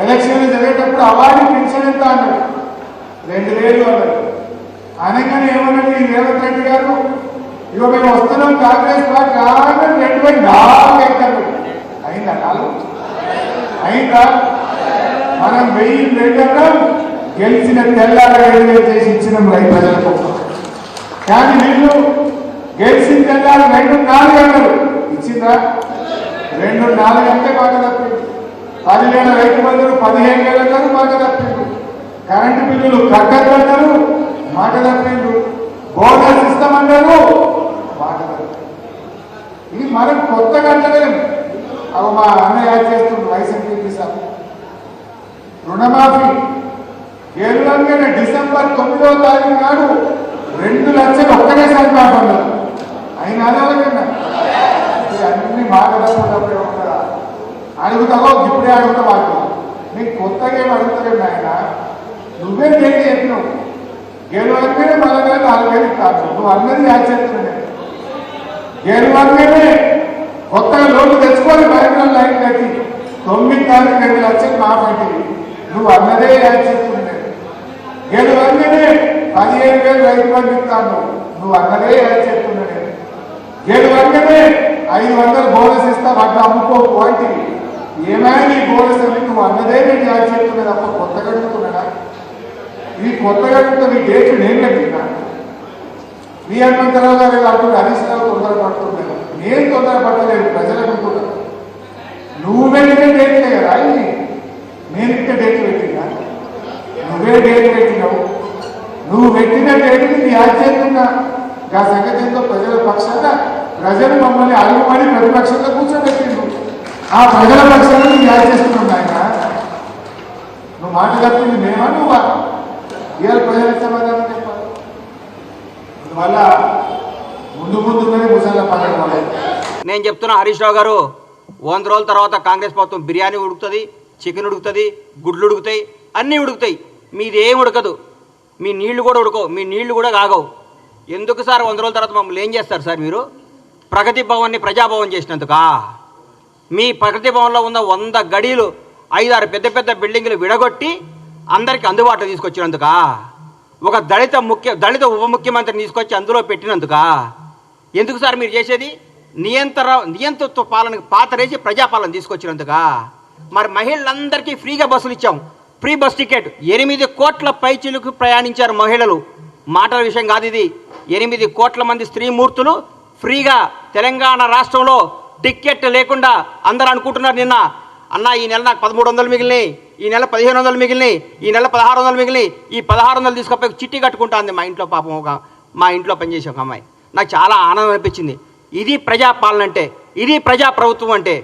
ఎలక్షన్లు జరిగేటప్పుడు award pension ఎంత అన్నాడు? రెండు వేలు అన్నాడు. అనగానే ఏమన్నాడు ఈ రేవంత్ రెడ్డి గారు? ఇక మేము వస్తున్నాం కాంగ్రెస్ పార్టీ రాగానే రెండు వేలు నాలుగు ఎక్కడు అయిందా నాలుగు అయిందా? మనం వెయ్యి రెండు అన్నాం గెలిచిన తెల్లార వేలు చేసి ఇచ్చినాం రైతు ప్రజలకు. కానీ వీళ్ళు గెలిచిన తెల్లారు రెండు నాలుగు అన్నారు ఇచ్చిందా? రెండు నాలుగు అంటే మాట పది పదివేల రైతు బంధువులు పదిహేను వేలు అన్నారు మాట తప్పిండు కరెంటు బిల్లులు కట్టద్దు అన్నారు మాట తప్పిండు బోనస్ ఇస్తామన్నారు మాట ఇది మనం కొత్తగా అంటలేం అవి మా అన్నయ్య యాడ్ వైసీపీ సార్ రుణమాఫీ. గెలువంగానే డిసెంబర్ తొమ్మిదవ తారీఖు నాడు రెండు లక్షలు ఒక్కటేసారి కాకుండా అయినా అడగలకన్నా అన్ని మాట్లాడకపోతే ఉంటారా అడుగుతావో? ఇప్పుడే అడుగుతావు? వాళ్ళు నీకు కొత్తగా ఏమి అడుగుతలేదు ఆయన నువ్వే డేట్ చెప్పినావు గెలువంగానే మళ్ళీ నాలుగు వేలు కాదు నువ్వు అన్నది యాడ్ చేస్తున్నాయి గెలువంగానే కొత్తగా లోన్లు తెచ్చుకొని బయట లైన్ కట్టి తొమ్మిది తారీఖు రెండు లక్షలు మాట్లాడింది నువ్వు అన్నదే యాచిస్తుండే చేస్తున్నాయి గెలువంగానే పదిహేను వేలు రైతు బంధు ఇస్తాను. నువ్వు అన్నదే యాచిస్తుండే చేస్తున్నాయి గెలువంగానే ఐదు వందలు బోనస్ ఇస్తా. వాటిని అమ్ముకో. పోయింది ఏమైనా నీ గోడ అని నువ్వు అన్నదే నేను యాడ్ చేస్తున్నా తప్ప కొత్తగా అడుగుతున్నాడా ఈ కొత్తగా అడుగుతున్న మీ డేట్ నేను కట్టినా మీ హనుమంతరావు గారు ఏదో అంటుంది హరీష్ రావు తొందరపడుతున్నాను నేను తొందరపడలేదు ప్రజలు అనుకున్నాను నువ్వు పెట్టిన డేట్ కదా ఇది నేను ఇట్ట డేట్ పెట్టినా? నువ్వే డేట్ పెట్టినావు. నువ్వు పెట్టిన డేట్ని నీ యాడ్ చేస్తున్నా ఆ సంగతి ప్రజల పక్షాన ప్రజలు మమ్మల్ని అడుగుమని ప్రతిపక్షంలో కూర్చోబెట్టిండు ఆ ప్రజల పక్షాన్ని నేను యాడ్ చేస్తున్నావు ఆయన నువ్వు మాట తప్పింది మేమా నువ్వా? ఏ ప్రజలకు సమాధానం చెప్పాలి. అందువల్ల ముందు ముందుగానే ముసళ్ళ పండుగ నేను చెప్తున్నా హరీష్ రావు గారు వంద రోజుల తర్వాత కాంగ్రెస్ ప్రభుత్వం బిర్యానీ ఉడుకుతుంది చికెన్ ఉడుకుతుంది గుడ్లు ఉడుకుతాయి అన్నీ ఉడుకుతాయి. మీది ఏం ఉడకదు. మీ నీళ్ళు కూడా ఉడకవు. మీ నీళ్ళు కూడా కాగవు. ఎందుకు సార్ వంద రోజుల తర్వాత మమ్మల్ని ఏం చేస్తారు సార్ మీరు? ప్రగతి భవన్ని ప్రజాభవన్ చేసినందుకా? మీ ప్రగతి భవన్లో ఉన్న వంద గడీలు ఐదారు పెద్ద పెద్ద బిల్డింగులు విడగొట్టి అందరికి అందుబాటులో తీసుకొచ్చినందుక? ఒక దళిత ముఖ్య దళిత ఉప ముఖ్యమంత్రిని తీసుకొచ్చి అందులో పెట్టినందుక? ఎందుకు సార్ మీరు చేసేది? నియంత్ర నియంతృత్వ పాలనకు పాతరేసి ప్రజాపాలన తీసుకొచ్చినందుక? మరి మహిళలందరికీ ఫ్రీగా బస్సులు ఇచ్చాం. Free bus ticket. ఎనిమిది కోట్ల పైచీలకు ప్రయాణించారు మహిళలు. మాటల విషయం కాదు ఇది. ఎనిమిది కోట్ల మంది స్త్రీమూర్తులు ఫ్రీగా తెలంగాణ రాష్ట్రంలో టికెట్ లేకుండా అందరూ అనుకుంటున్నారు నిన్న. అన్న ఈ నెల నాకు పదమూడు వందలు మిగిలినాయి. ఈ నెల పదిహేను వందలు మిగిలినాయి. ఈ నెల పదహారు వందలు మిగిలినాయి. ఈ పదహారు వందలు తీసుకపోయి చిట్టి కట్టుకుంటాంది మా ఇంట్లో పాపం ఒక మా ఇంట్లో పనిచేసే ఒక అమ్మాయి. నాకు చాలా ఆనందం అనిపించింది. ఇది ప్రజాపాలన అంటే ఇది ప్రజా ప్రభుత్వం అంటే